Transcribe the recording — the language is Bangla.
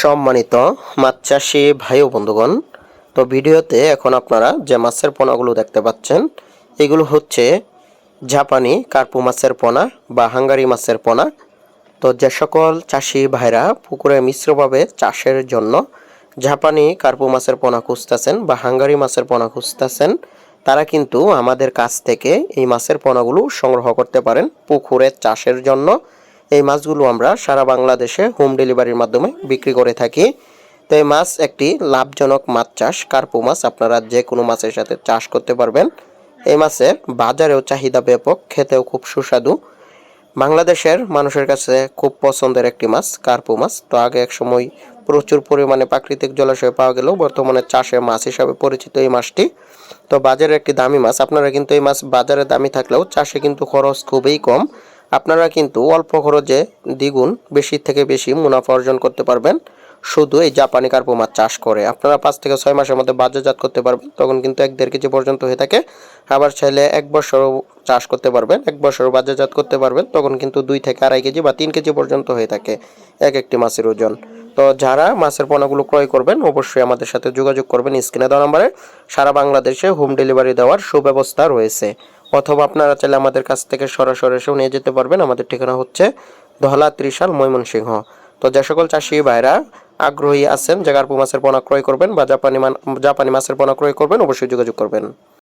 সম্মানিত মাছ চাষি ভাই ও বন্ধুগণ, তো ভিডিওতে এখন আপনারা যে মাছের পোনাগুলো দেখতে পাচ্ছেন, এগুলো হচ্ছে জাপানি কার্পু মাছের পোনা বা হাঙ্গারি মাছের পোনা। তো যে সকল চাষি ভাইরা পুকুরে মিশ্রভাবে চাষের জন্য জাপানি কার্পু মাছের পোনা খুঁজতেছেন বা হাঙ্গারি মাছের পোনা খুঁজতেছেন, তারা কিন্তু আমাদের কাছ থেকে এই মাছের পোনাগুলো সংগ্রহ করতে পারেন পুকুরে চাষের জন্য। এই মাছগুলো আমরা সারা বাংলাদেশে হোম ডেলিভারির মাধ্যমে বিক্রি করে থাকি। তো এই মাছ একটি লাভজনক মাছ চাষ। কার্পু মাছ আপনারা যে কোনো মাছের সাথে চাষ করতে পারবেন। এই মাছের বাজারেও চাহিদা ব্যাপক, খেতেও খুব সুস্বাদু। বাংলাদেশের মানুষের কাছে খুব পছন্দের একটি মাছ, কার্পু মাছ। তো আগে এক সময় প্রচুর পরিমাণে প্রাকৃতিক জলাশয়ে পাওয়া গেলেও বর্তমানে চাষে মাছ হিসাবে পরিচিত এই মাছটি। তো বাজারে একটি দামি মাছ। আপনারা কিন্তু এই মাছ বাজারে দামি থাকলেও চাষে কিন্তু খরচ খুবই কম। আপনারা কিন্তু অল্প খরচে দ্বিগুণ বেশি থেকে বেশি মুনাফা অর্জন করতে পারবেন। শুধু এই জাপানি কার্পো মাছ চাষ করে। আপনারা পাঁচ থেকে ছয় মাসের মধ্যে বাজারজাত করতে পারবেন। তখন কিন্তু এক দেড় কেজি পর্যন্ত হয়ে থাকে। আবার চাইলে এক বছরও চাষ করতে পারবেন। এক বছরও বাজারজাত করতে পারবেন। তখন কিন্তু দুই থেকে আড়াই কেজি বা তিন কেজি পর্যন্ত হয়ে থাকে এক একটি মাছের ওজন। তো যারা মাছের পোনাগুলো ক্রয় করবেন, অবশ্যই আমাদের সাথে যোগাযোগ করবেন। স্ক্রিনে দেওয়া নাম্বারে সারা বাংলাদেশে হোম ডেলিভারি দেওয়ার সুব্যবস্থা রয়েছে। অথবা আপনারা চাইলে আমাদের কাছ থেকে সরাসরি এসেও নিয়ে যেতে পারবেন। আমাদের ঠিকানা হচ্ছে ধলা ত্রিশাল ময়মনসিংহ। তো যে সকল চাষি ভাইরা আগ্রহী আছেন, যে গার্পু মাছের পোনা ক্রয় করবেন বা জাপানি জাপানি মাছের পোনা ক্রয় করবেন, অবশ্যই যোগাযোগ করবেন।